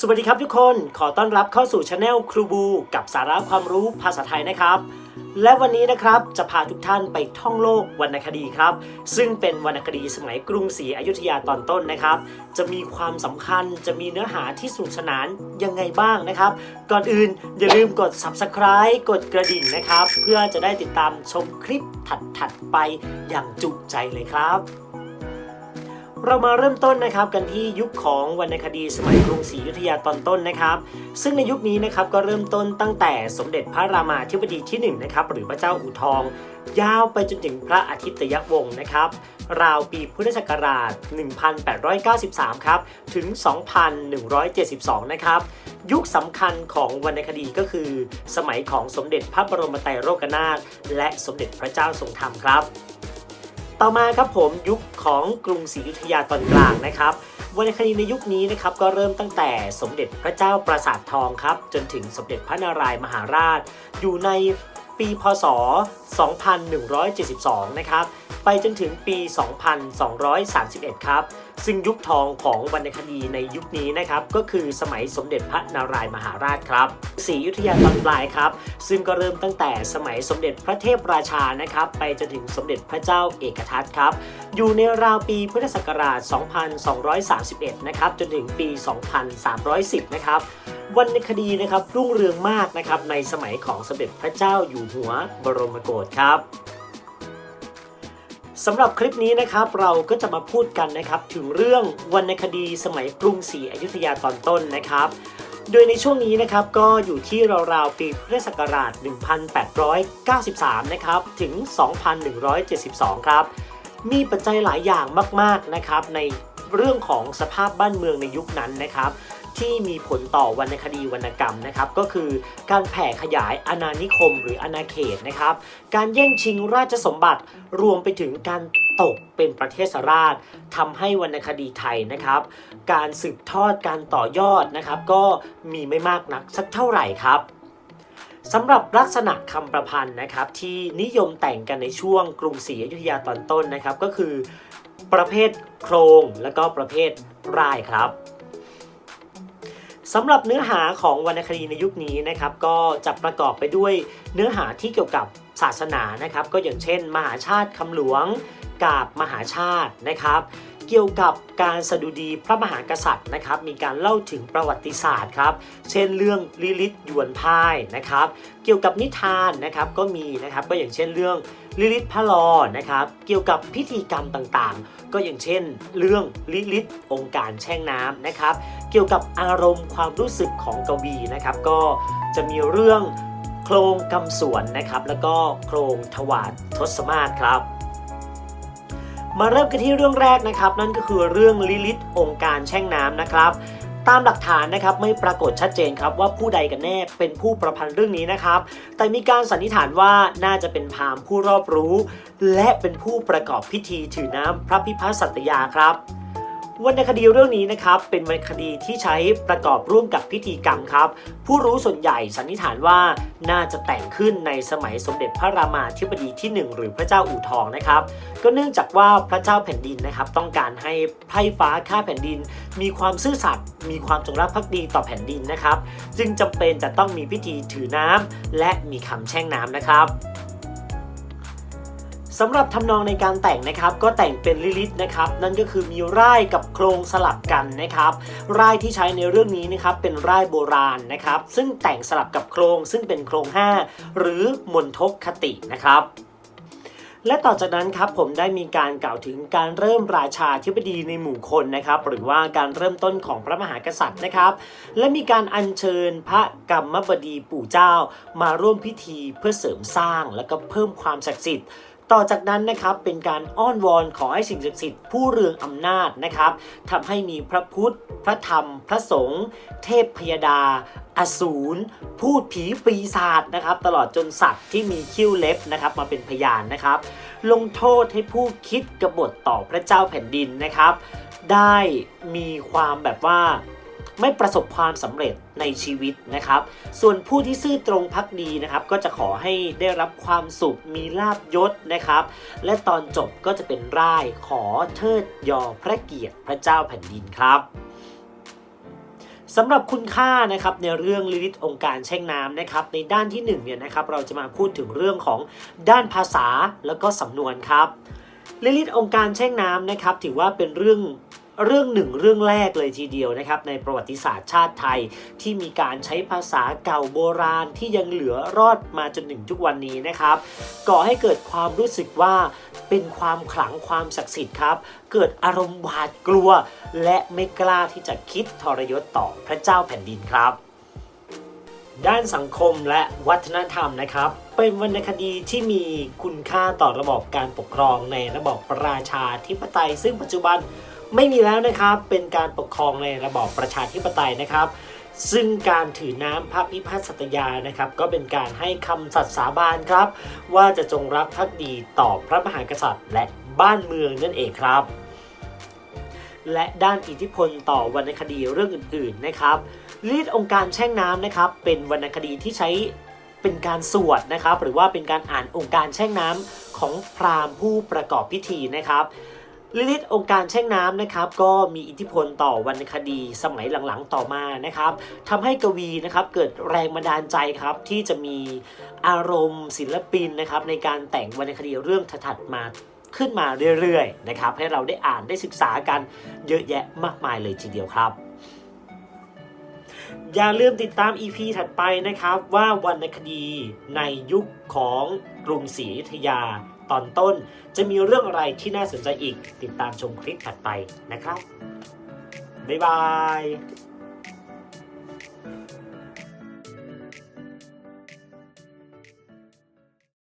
สวัสดีครับทุกคน ขอต้อนรับเข้าสู่ช anel ครูบูกับสาระความรู้ภาษาไทยนะครับ และวันนี้นะครับจะพาทุกท่านไปท่องโลกวรรณคดีครับ ซึ่งเป็นวรรณคดีสมัยกรุงศรีอยุธยาตอนต้นนะครับ จะมีความสำคัญจะมีเนื้อหาที่สนุกสนานยังไงบ้างนะครับ ก่อนอื่นอย่าลืมกด subscribe กดกระดิ่งนะครับ เพื่อจะได้ติดตามชมคลิปถัดๆไปอย่างจุใจเลยครับ เรามาเริ่มต้นนะครับกันที่ยุคของวรรณคดีสมัยกรุงศรีอยุธยาตอนต้นนะครับ ซึ่งในยุคนี้นะครับก็เริ่มต้นตั้งแต่สมเด็จพระรามาธิบดีที่1นะครับหรือพระเจ้าอู่ทอง ยาวไปจนถึงพระอาทิตยวงศ์นะครับ ราวปีพุทธศักราช 1893 ครับ ถึง 2172 นะครับ ยุคสำคัญของวรรณคดีก็คือ สมัยของสมเด็จพระบรมไตรโลกนาถและสมเด็จพระเจ้าทรงธรรมครับ ต่อมาครับผมยุคของกรุงศรีอยุธยาตอนกลางนะครับวรรณคดีในยุคนี้นะครับก็เริ่มตั้งแต่สมเด็จพระเจ้าปราสาททองครับ จนถึงสมเด็จพระนารายมหาราช อยู่ในปีพศ 2172 นะครับไปจนถึงปี 2231 ครับ ซึ่งยุคทองของวรรณคดีในยุคนี้นะครับ ก็คือสมัยสมเด็จพระนารายมหาราชครับศรีอยุธยาตอนปลายครับ ซึ่งก็เริ่มตั้งแต่สมัยสมเด็จพระเทพราชานะครับ ไปจนถึงสมเด็จพระเจ้าเอกทัตครับ อยู่ในราวปีพุทธศักราช 2231 นะครับ จนถึงปี 2310 นะครับวรรณคดีนะครับรุ่งเรืองมากนะครับในสมัยของสมเด็จพระเจ้าอยู่หัวบรมโกศครับ สำหรับคลิปนี้นะครับเราก็จะมาพูดกันนะครับถึงเรื่องวรรณคดีสมัยกรุงศรีอยุธยาตอนต้นนะครับ โดยในช่วงนี้นะครับก็อยู่ที่ราวๆปีพุทธศักราช 1893 นะครับถึง 2172 ครับ มีปัจจัยหลายอย่างมากๆนะครับในเรื่องของสภาพบ้านเมืองในยุคนั้นนะครับ ที่มีผลต่อวรรณคดีวรรณกรรมนะครับ ก็คือการแผ่ขยายอาณานิคมหรืออาณาเขตนะครับ การแย่งชิงราชสมบัติรวมไปถึงการตกเป็นประเทศราชทำให้วรรณคดีไทยนะครับ การสืบทอดการต่อยอดนะครับ ก็มีไม่มากนักสักเท่าไหร่ครับสำหรับลักษณะคำประพันธ์นะครับ ที่นิยมแต่งกันในช่วงกรุงศรีอยุธยาตอนต้นนะครับ ก็คือ ประเภทโครงและก็ประเภทรายครับ สำหรับเนื้อหาของวรรณคดีในยุคนี้นะครับก็จะประกอบไปด้วยเนื้อหาที่เกี่ยวกับศาสนานะครับก็อย่างเช่น มหาชาติคำหลวงกาบมหาชาตินะครับ เกี่ยวกับการสดุดีพระมหากษัตริย์นะครับ มีการเล่าถึงประวัติศาสตร์ครับ เช่นเรื่องลิลิตยวนพ่ายนะครับ เกี่ยวกับนิทานนะครับก็มีนะครับก็อย่างเช่นเรื่อง ลิลิตพระลอนะครับ เกี่ยวกับพิธีกรรมต่างๆ ก็อย่างเช่น เรื่องลิลิตองค์การแช่งน้ำนะครับ เกี่ยวกับอารมณ์ความรู้สึกของกวีนะครับ ก็จะมีเรื่องโครงกำสวนนะครับ แล้วก็โครงถวาดทศมาศครับ มาเริ่มกันที่เรื่องแรกนะครับ นั่นก็คือเรื่องลิลิตองค์การแช่งน้ำนะครับ ตามหลักฐานนะครับไม่ปรากฏชัดเจนครับว่าผู้ใดกันแน่เป็นผู้ประพันธ์เรื่องนี้นะครับ แต่มีการสันนิษฐานว่าน่าจะเป็นพราหมณ์ผู้รอบรู้ และเป็นผู้ประกอบพิธีถือน้ำพระพิพัฒน์สัตยาครับ วรรณคดีเรื่องนี้นะครับเป็นวรรณคดีที่ใช้ประกอบร่วมกับพิธีกรรมครับ ผู้รู้ส่วนใหญ่สันนิษฐานว่าน่าจะแต่งขึ้นในสมัยสมเด็จพระรามาธิบดีที่ 1 หรือพระเจ้าอู่ทองนะครับ ก็เนื่องจากว่าพระเจ้าแผ่นดินนะครับ ต้องการให้ไพร่ฟ้าข้าแผ่นดิน มีความซื่อสัตย์มีความจงรักภักดีต่อแผ่นดินนะครับ จึงจำเป็นจะต้องมีพิธีถือน้ำและมีคำแช่งน้ำนะครับ สำหรับทำนองในการแต่งนะครับก็แต่งเป็นลิลิตนะครับนั่นก็คือมีร่ายกับโครงสลับกันนะครับร่ายที่ใช้ในเรื่องนี้นะครับเป็นร่ายโบราณนะครับซึ่งแต่งสลับกับโครงซึ่งเป็นโครง 5 หรือมนทกคตินะครับและต่อจากนั้นครับผมได้มีการกล่าวถึงการเริ่มราชาธิบดีในหมู่คนนะครับ หรือว่าการเริ่มต้นของพระมหากษัตริย์นะครับ และมีการอัญเชิญพระกรรมบดีปู่เจ้า มาร่วมพิธีเพื่อเสริมสร้างและก็เพิ่มความศักดิ์สิทธิ์ ต่อจากนั้นนะครับเป็นการอ้อนวอนขอให้สิ่งศักดิ์สิทธิ์ผู้เรืองอำนาจนะครับทำให้มีพระพุทธ พระธรรม พระสงฆ์เทพพยดา อสูรพูดผีปีศาจนะครับตลอดจนสัตว์ที่มีคิ้วเล็บนะครับมาเป็นพยานนะครับ ลงโทษให้ผู้คิดกบฏต่อพระเจ้าแผ่นดินนะครับ ได้มีความแบบว่า ไม่ประสบความสำเร็จในชีวิตนะครับ ส่วนผู้ที่ซื่อตรงพักดีนะครับ ก็จะขอให้ได้รับความสุขมีลาบยศนะครับ และตอนจบก็จะเป็นร่ายขอเทิดยอพระเกียรติพระเจ้าแผ่นดินครับสำหรับคุณค่านะครับในเรื่องลิลิตองค์การแช่งน้ำนะครับในด้านที่หนึ่งเนี่ยนะครับเราจะมาพูดถึงเรื่องของด้านภาษาแล้วก็สำนวนครับลิลิตองค์การแช่งน้ำนะครับถือว่าเป็นเรื่อง เรื่องหนึ่งเรื่องแรกเลยทีเดียวนะครับในประวัติศาสตร์ชาติไทยที่มีการใช้ภาษาเก่าโบราณที่ยังเหลือรอดมาจนถึงทุกวันนี้นะครับก่อให้เกิดความรู้สึกว่าเป็นความขลังความศักดิ์สิทธิ์ครับเกิดอารมณ์หวาดกลัว และไม่กล้าที่จะคิดทรยศต่อพระเจ้าแผ่นดินครับ ด้านสังคมและวัฒนธรรมนะครับเป็นวรรณคดีที่มีคุณค่าต่อระบอบการปกครองในระบอบประชาธิปไตยซึ่งปัจจุบัน ไม่มีแล้วนะครับเป็นการปกครองในระบอบประชาธิปไตยนะครับ ซึ่งการถือน้ำพระพิพัฒน์สัตยานะครับ ก็เป็นการให้คำสัตย์สาบานครับ ว่าจะจงรักภักดีต่อพระมหากษัตริย์ และบ้านเมืองนั่นเองครับ และด้านอิทธิพลต่อวรรณคดีเรื่องอื่น ๆนะครับลีดองค์การแช่งน้ำนะครับ เป็นวรรณคดีที่ใช้เป็นการสวดนะครับ หรือว่าเป็นการอ่านองค์การแช่งน้ำของพราหมณ์ผู้ประกอบพิธีนะครับ ลิลิตองค์การแช่งน้ำนะครับก็มีอิทธิพลต่อวรรณคดีสมัยหลังๆต่อมานะครับทำให้กวีนะครับเกิดแรงบันดาลใจครับที่จะมีอารมณ์ศิลปินนะครับในการแต่งวรรณคดีเรื่องถัดมาขึ้นมาเรื่อยๆนะครับให้เราได้อ่านได้ศึกษากันเยอะแยะมากมายเลยทีเดียวครับ อย่าลืมติดตาม EP ถัดไปนะครับว่าวรรณคดีในยุคของกรุงศรีอยุธยา ตอนต้น จะมีเรื่องอะไรที่น่าสนใจอีก ติดตามชมคลิปถัดไปนะครับ บ๊ายบาย